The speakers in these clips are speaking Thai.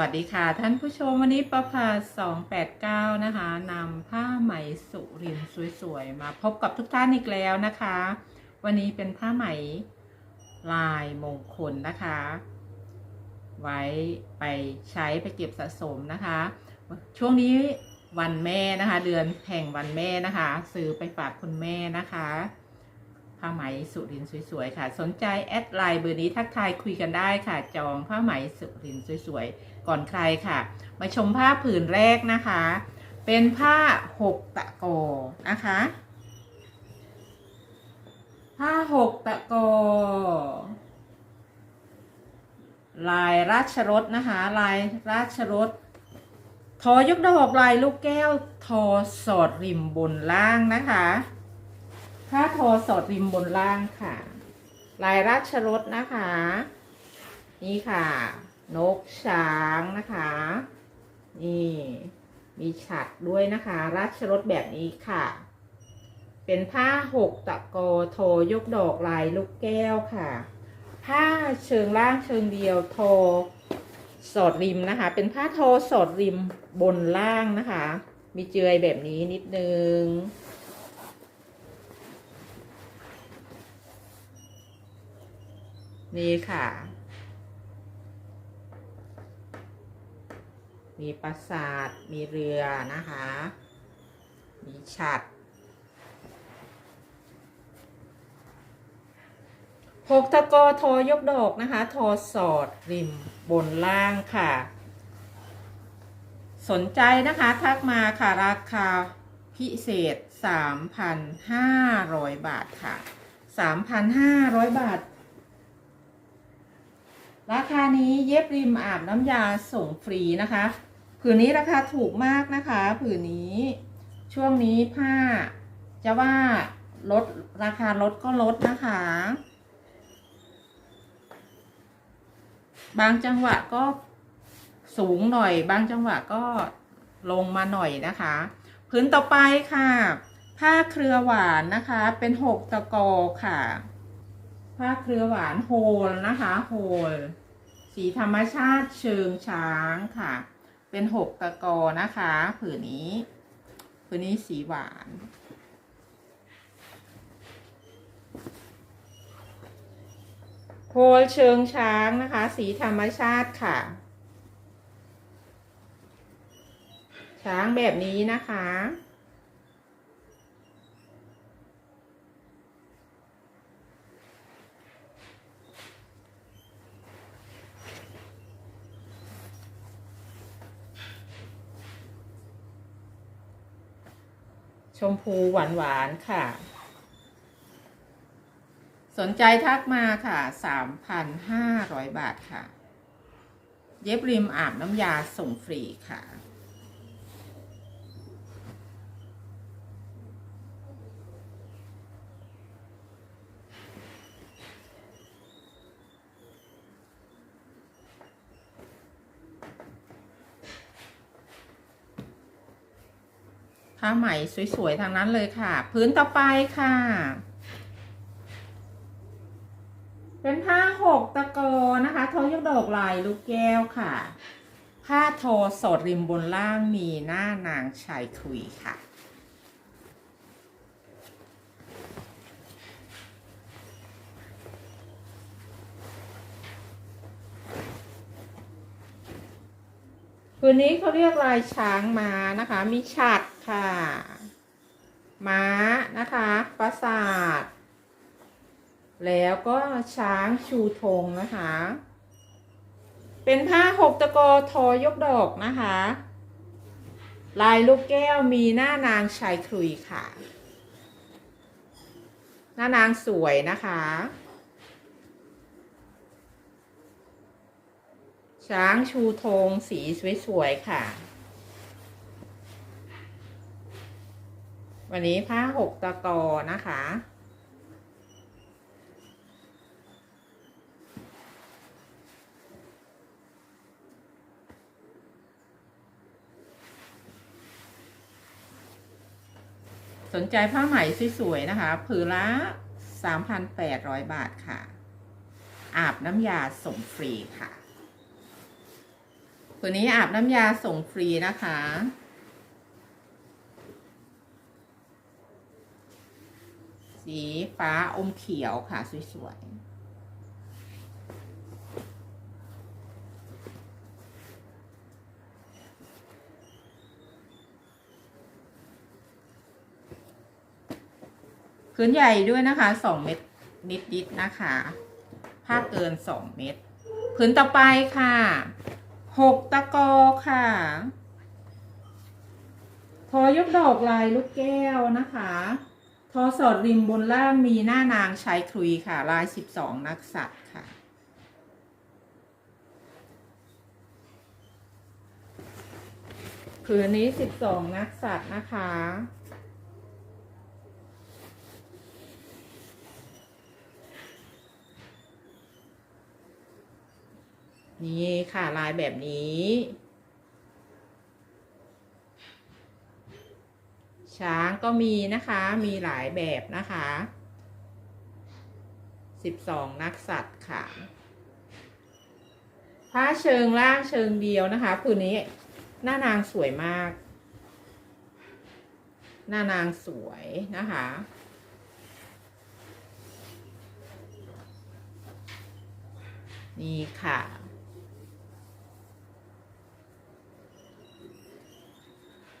วัสดีค่ะ ท่านผู้ชมวันนี้ประภา289นะคะนำผ้าไหมสุรินสวยๆ มาพบกับทุกท่านอีกแล้วนะคะ วันนี้เป็นผ้าไหมลายมงคลนะคะ ไว้ไปใช้ไปเก็บสะสมนะคะ ช่วงนี้วันแม่นะคะ เดือนแห่งวันแม่นะคะ ซื้อไปฝากคุณแม่นะคะผ้าไหมสุรินสวยๆค่ะ สนใจแอดไลน์เบอร์นี้ทักทายคุยกันได้ค่ะ จองผ้าไหมสุรินสวยๆ ก่อนใครค่ะ มาชมผ้าผืนแรกนะคะ เป็นผ้าหกตะโกนะคะ ผ้าหกตะโก ลายราชรถนะคะ ลายราชรถทอยกดอกลายลูกแก้วทอสอดริมบนล่างนะคะผ้าทอสอดริมบนล่างค่ะ ลายราชรถนะคะ นี่ค่ะ นกช้างนะคะ นี่มีฉัดด้วยนะคะ ราชรถแบบนี้ค่ะ เป็นผ้าหกตะกอโทยกดอกลายลูกแก้วค่ะ ผ้าเชิงล่างเชิงเดียวโทสอดริมนะคะ เป็นผ้าโทสอดริมบนล่างนะคะ มีเจือยแบบนี้นิดนึงนี่ค่ะ มีปราสาท มีเรือนะคะ มีฉัดหกตะกอทอยกดอกนะคะ ทอสอดริมบนล่างค่ะ สนใจนะคะ ทักมาค่ะ ราคาพิเศษ 3,500 บาทค่ะ 3,500 บาท ราคานี้เย็บริมอาบน้ำยาส่งฟรีนะคะ ผืนนี้ราคาถูกมากนะคะ ผืนนี้ ช่วงนี้ผ้า จะว่าลดราคาลดก็ลดนะคะ บางจังหวะก็สูงหน่อย บางจังหวะก็ลงมาหน่อยนะคะผืนต่อไปค่ะ ผ้าเครือหวานนะคะ เป็นหกตะกอค่ะ ผ้าเครือหวานโฮลนะคะ โฮล สีธรรมชาติเชิงช้างค่ะ เป็นหกตะกอนะคะ ผืนนี้ ผืนนี้สีหวาน โพลเชิงช้างนะคะ สีธรรมชาติค่ะ ช้างแบบนี้นะคะ ชมพูหวานหวานๆค่ะ สนใจทักมาค่ะ 3,500 บาทค่ะ เย็บริมอาบน้ำยาส่งฟรีค่ะ ผ้าไหมสวยๆทางนั้นเลยค่ะ พื้นต่อไปค่ะ เป็นผ้าหกตะกอนะคะทอยกดอกลายลูกแก้วค่ะ ผ้าทอสดริมบนล่างมีหน้านางชายคุยค่ะคืนนี้เขาเรียกลายช้างมานะคะ มีฉัด ค่ะ ม้านะคะปราสาท แล้วก็ช้างชูธงนะคะ เป็นผ้าหกตะกอทอยกดอกนะคะ ลายลูกแก้วมีหน้านางชายครุยค่ะ หน้านางสวยนะคะช้างชูธงสีสวยๆค่ะ วันนี้ผ้าหกตะกอนะคะ สนใจผ้าไหมสวยๆนะคะผืนละ3,800บาทค่ะ อาบน้ำยาส่งฟรีค่ะตัวนี้อาบน้ำยาส่งฟรีนะคะ สีฟ้าอมเขียวค่ะ สวยๆพื้นใหญ่ด้วยนะคะสองเม็ดนิดๆนะคะ ผ้าเกินสองเม็ดพื้นต่อไปค่ะหกตะกอค่ะทอยกดอกลายลูกแก้วนะคะ ทอสอดริมบนล่างมีหน้านางชายครุยค่ะ ลายสิบสองนักสัตว์ค่ะ ผืนนี้สิบสองนักสัตว์นะคะ นี่ค่ะลายแบบนี้ ช้างก็มีนะคะมีหลายแบบนะคะสิบสองนักสัตว์ค่ะ ผ้าเชิงล่างเชิงเดียวนะคะผืนนี้หน้านางสวยมาก หน้านางสวยนะคะนี่ค่ะ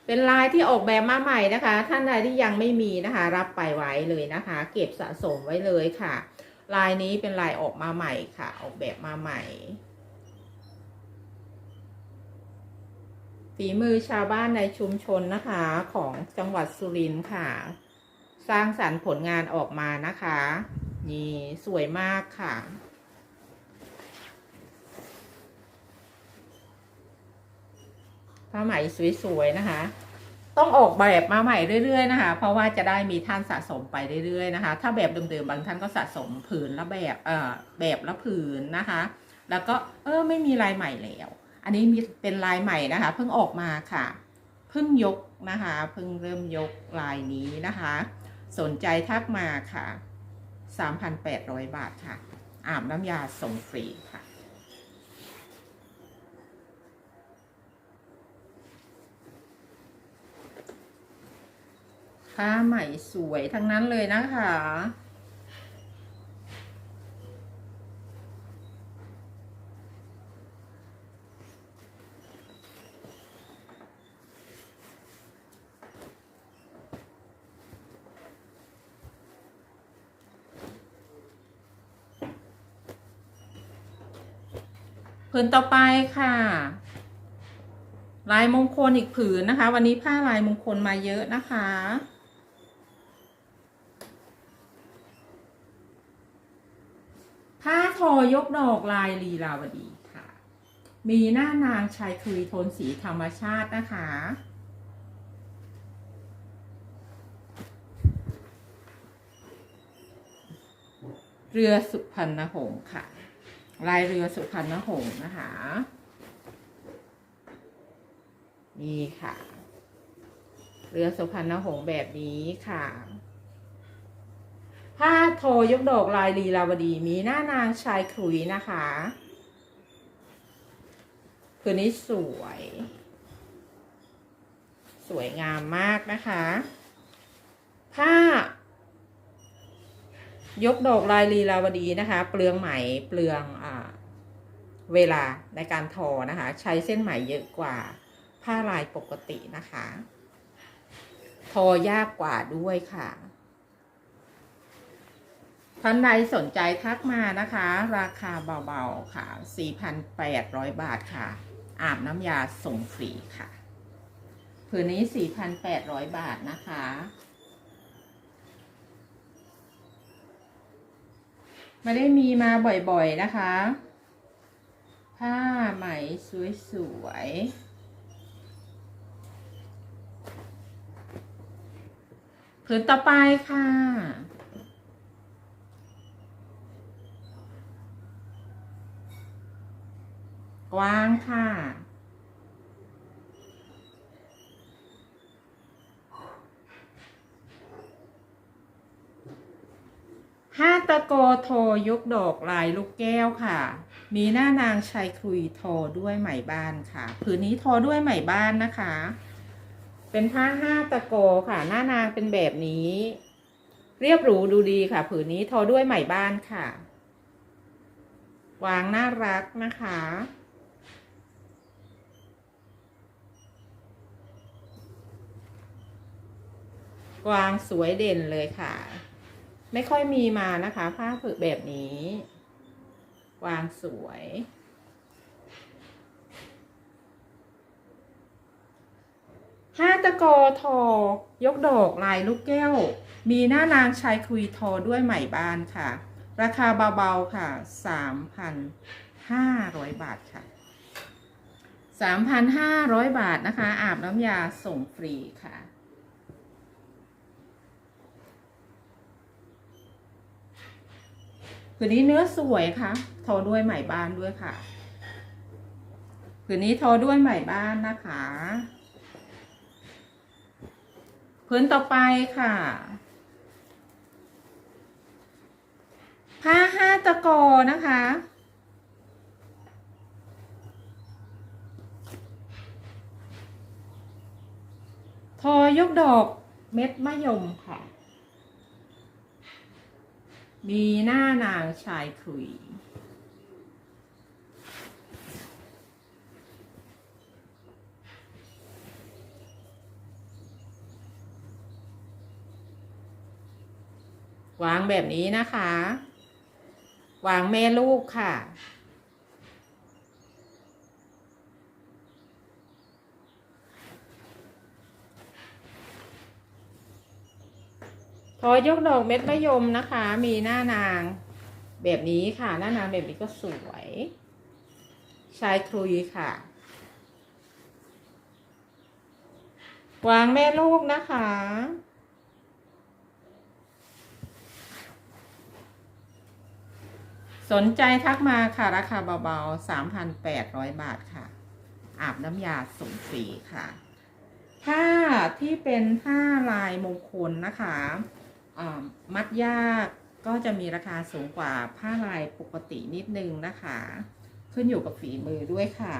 เป็นลายที่ออกแบบมาใหม่นะคะ ท่านใดที่ยังไม่มีนะคะ รับไปไว้เลยนะคะ เก็บสะสมไว้เลยค่ะ ลายนี้เป็นลายออกมาใหม่ค่ะ ออกแบบมาใหม่ฝีมือชาวบ้านในชุมชนนะคะของจังหวัดสุรินทร์ค่ะ สร้างสรรค์ผลงานออกมานะคะ นี่สวยมากค่ะ ผ้าไหมสวยๆนะคะ ต้องออกแบบมาใหม่เรื่อยๆนะคะ เพราะว่าจะได้มีท่านสะสมไปเรื่อยๆนะคะ ถ้าแบบเดิมๆบางท่านก็สะสมผืนละแบบเอ่อแบบละผืนนะคะ แล้วก็เออไม่มีลายใหม่แล้ว อันนี้มีเป็นลายใหม่นะคะ เพิ่งออกมาค่ะเพิ่งยกนะคะเพิ่งเริ่มยกลายนี้นะคะ สนใจทักมาค่ะ 3,800 บาทค่ะ อาบน้ำยาส่งฟรี ผ้าใหม่สวยทั้งนั้นเลยนะคะ ผืนต่อไปค่ะ ลายมงคลอีกผืนนะคะ วันนี้ผ้าลายมงคลมาเยอะนะคะ ผ้า ทอยกดอกลายลีลาวดีค่ะ มีหน้านางชายคุยโทนสีธรรมชาตินะคะ เรือสุพรรณหงส์ค่ะ ลายเรือสุพรรณหงส์นะคะ นี่ค่ะ เรือสุพรรณหงส์แบบนี้ค่ะ ผ้าโทยกดอกลายลีลาวดีมีหน้านางชายขลุยนะคะคืนนี้สวย สวยงามมากนะคะ ผ้า ยกดอกลายลีลาวดีนะคะ เปลืองไหมเปลืองอเวลาในการทอนะคะ ใช้เส้นไหมเยอะกว่าผ้าลายปกตินะคะ ทอยากกว่าด้วยค่ะ ท่านใดสนใจทักมานะคะ ราคาเบาๆค่ะ 4,800 บาทค่ะ อาบน้ำยาส่งฟรีค่ะผืนนี้ 4,800 บาทนะคะ ไม่ได้มีมาบ่อยๆนะคะ ผ้าไหมสวยๆผืนต่อไปค่ะ ว้างค่ะ ห้าตะโกโทยกดอกลายลูกแก้วค่ะ มีหน้านางชายครุยทอด้วยไหมบ้านค่ะ ผืนนี้ทอด้วยไหมบ้านนะคะ เป็นผ้าห้าตะโกค่ะ หน้านางเป็นแบบนี้ เรียบหรูดูดีค่ะ ผืนนี้ทอด้วยไหมบ้านค่ะวางน่ารักนะคะ วางสวยเด่นเลยค่ะ ไม่ค่อยมีมานะคะ ผ้าผืนแบบนี้ วางสวย ห้าตะกอทอยกดอกลายลูกแก้ว มีหน้านางชายคุยทอด้วยไหมบ้านค่ะ ราคาเบาๆค่ะสามพันห้าร้อยบาทค่ะสามพันห้าร้อยบาทนะคะ อาบน้ำยาส่งฟรีค่ะ ผืนนี้เนื้อสวยค่ะ ทอด้วยไหมบ้านด้วยค่ะ ผืนนี้ทอด้วยไหมบ้านนะคะผืนต่อไปค่ะ ผ้าห้าตะกอนะคะทอยกดอกเม็ดมะยมค่ะ มีหน้านางชายขุย วางแบบนี้นะคะ วางแม่ลูกค่ะ ทอยกดอกเม็ดมะยมนะคะ มีหน้านางแบบนี้ค่ะ หน้านางแบบนี้ก็สวย ชายครุยค่ะ วางแม่ลูกนะคะ สนใจทักมาค่ะ ราคาเบาๆ 3,800 บาทค่ะ อาบน้ำยาส่งฟรีค่ะ ผ้าที่เป็นผ้าลายมงคลนะคะ มัดยากก็จะมีราคาสูงกว่าผ้าลายปกตินิดนึงนะคะ ขึ้นอยู่กับฝีมือด้วยค่ะ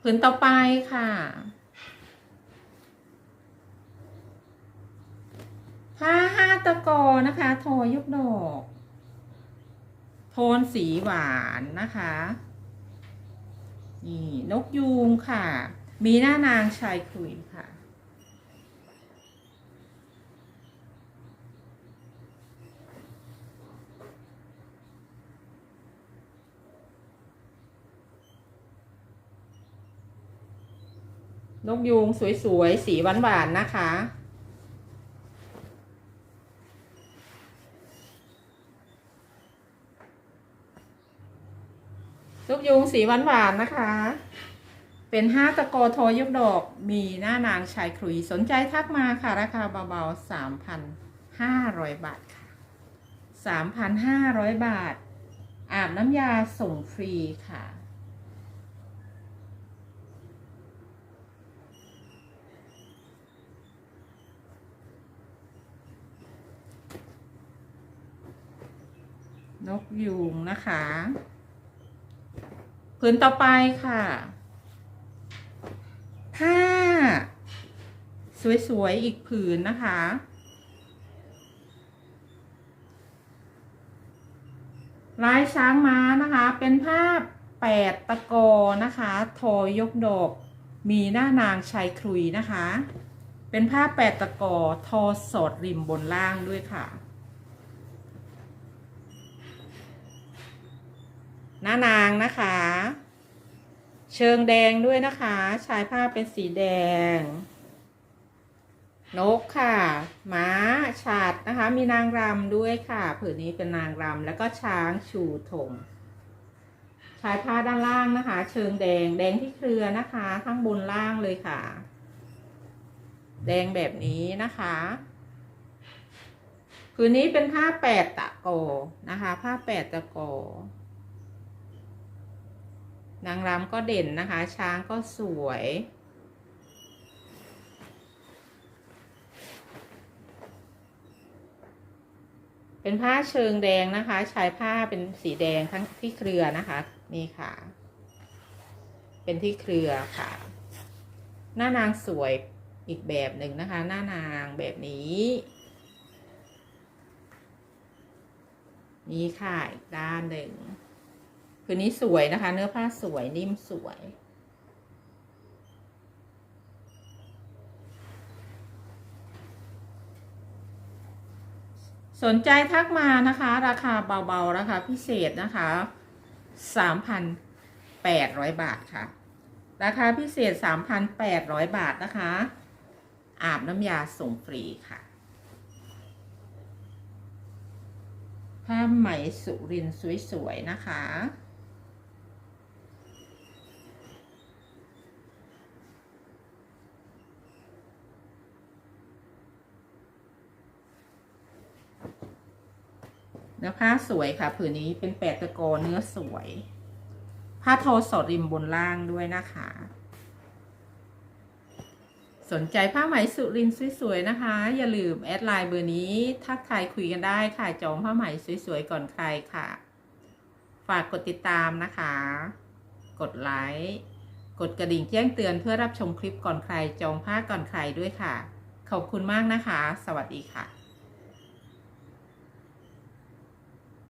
ผืนต่อไปค่ะ ผ้าห้าตะกอนะคะ ทอยกดอก โทนสีหวานนะคะ นี่นกยูงค่ะ มีหน้านางชายคุยค่ะ นกยูงสวยๆ สีหวานๆ นะคะ ลูกยุงสีหวานๆนะคะ เป็นห้าตะโกโทยกดอก มีหน้านางชายครุยสนใจทักมาค่ะ ราคาเบาๆสามพันห้าร้อยบาทค่ะสามพันห้าร้อยบาท อาบน้ำยาส่งฟรีค่ะนกยูงนะคะ ผืนต่อไปค่ะ ผ้า สวยๆ อีกผืนนะคะ ลายช้างม้านะคะ เป็นผ้าแปดตะกอนะคะ ทอยกดอกมีหน้านางชายครุยนะคะ เป็นผ้าแปดตะกอทอสอดริมบนล่างด้วยค่ะ หน้านางนะคะ เชิงแดงด้วยนะคะ ชายผ้าเป็นสีแดง นกค่ะ ม้าฉาดนะคะ มีนางรำด้วยค่ะ ผืนนี้เป็นนางรำแล้วก็ช้างชูธงชายผ้าด้านล่างนะคะ เชิงแดงแดงที่เครือนะคะ ทั้งบนล่างเลยค่ะ แดงแบบนี้นะคะผืนนี้เป็นผ้าแปดตะโกนะคะ ผ้าแปดตะโก นางรำก็เด่นนะคะ ช้างก็สวย เป็นผ้าเชิงแดงนะคะชายผ้าเป็นสีแดงทั้งที่เครือนะคะ นี่ค่ะ เป็นที่เครือค่ะ หน้านางสวยอีกแบบหนึ่งนะคะ หน้านางแบบนี้ นี่ค่ะ อีกด้านหนึ่ง คืนนี้สวยนะคะ เนื้อผ้าสวยนิ่มสวย สนใจทักมานะคะ ราคาเบาๆ ราคาพิเศษนะคะ3,800บาทค่ะ ราคาพิเศษ3,800บาทนะคะ อาบน้ำยาส่งฟรีค่ะผ้าไหมสุรินสวยๆนะคะ นื้อผ้าสวยค่ะ ผืนนี้เป็นแปดตะโกเนื้อสวย ผ้าโทอสดริมบนล่างด้วยนะคะ สนใจผ้าไหมสุรินสวยๆนะคะ อย่าลืมแอดไลน์เบอร์นี้ทักทายคุยกันได้ค่ะ จองผ้าไหมสวยๆก่อนใครค่ะ ฝากกดติดตามนะคะ กดไลค์กดกระดิ่งแจ้งเตือนเพื่อรับชมคลิปก่อนใครจองผ้าก่อนใครด้วยค่ะ ขอบคุณมากนะคะ สวัสดีค่ะ